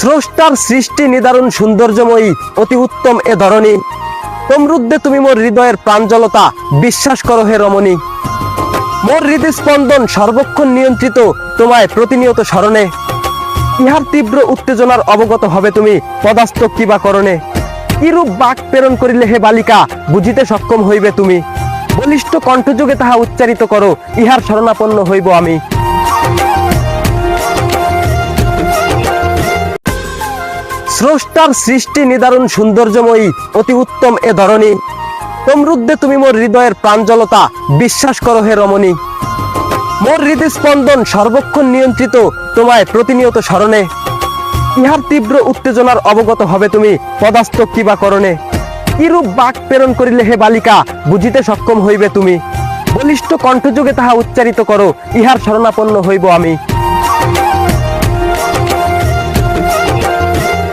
স্রষ্টার সৃষ্টি নিদারুণ সৌন্দর্যময়ী, অতি উত্তম এ ধরনী সমৃদ্ধে তুমি মোর হৃদয়ের প্রাঞ্জলতা, বিশ্বাস করো হে রমণী। মোর হৃদস্পন্দন সর্বক্ষণ নিয়ন্ত্রিত, তোমায় প্রতিনিয়ত স্মরণে। ইহার তীব্র উত্তেজনার অবগত হবে তুমি, পদাস্ত কিবা করণে। কিরূপ বাক প্রেরণ করিলে হে বালিকা, বুঝিতে সক্ষম হইবে তুমি। বলিষ্ঠ কণ্ঠযোগে তাহা উচ্চারিত করো, ইহার শরণাপন্ন হইব আমি। স্রষ্টার সৃষ্টি নিদারুণ সৌন্দর্যময়ী, অতি উত্তম এ ধরনী সমৃদ্ধে তুমি মোর হৃদয়ের প্রাঞ্জলতা বিশ্বাস করো হে রমণী। মোর হৃদস্পন্দন সর্বক্ষণ নিয়ন্ত্রিত, তোমায় প্রতিনিয়ত স্মরণে। ইহার তীব্র উত্তেজনার অবগত হবে তুমি, পদাস্ত কিবা করণে। কিরূপ বাক প্রেরণ করিলে হে বালিকা, বুঝিতে সক্ষম হইবে তুমি। বলিষ্ঠ কণ্ঠযোগে তাহা উচ্চারিত করো, ইহার শরণাপন্ন হইব আমি।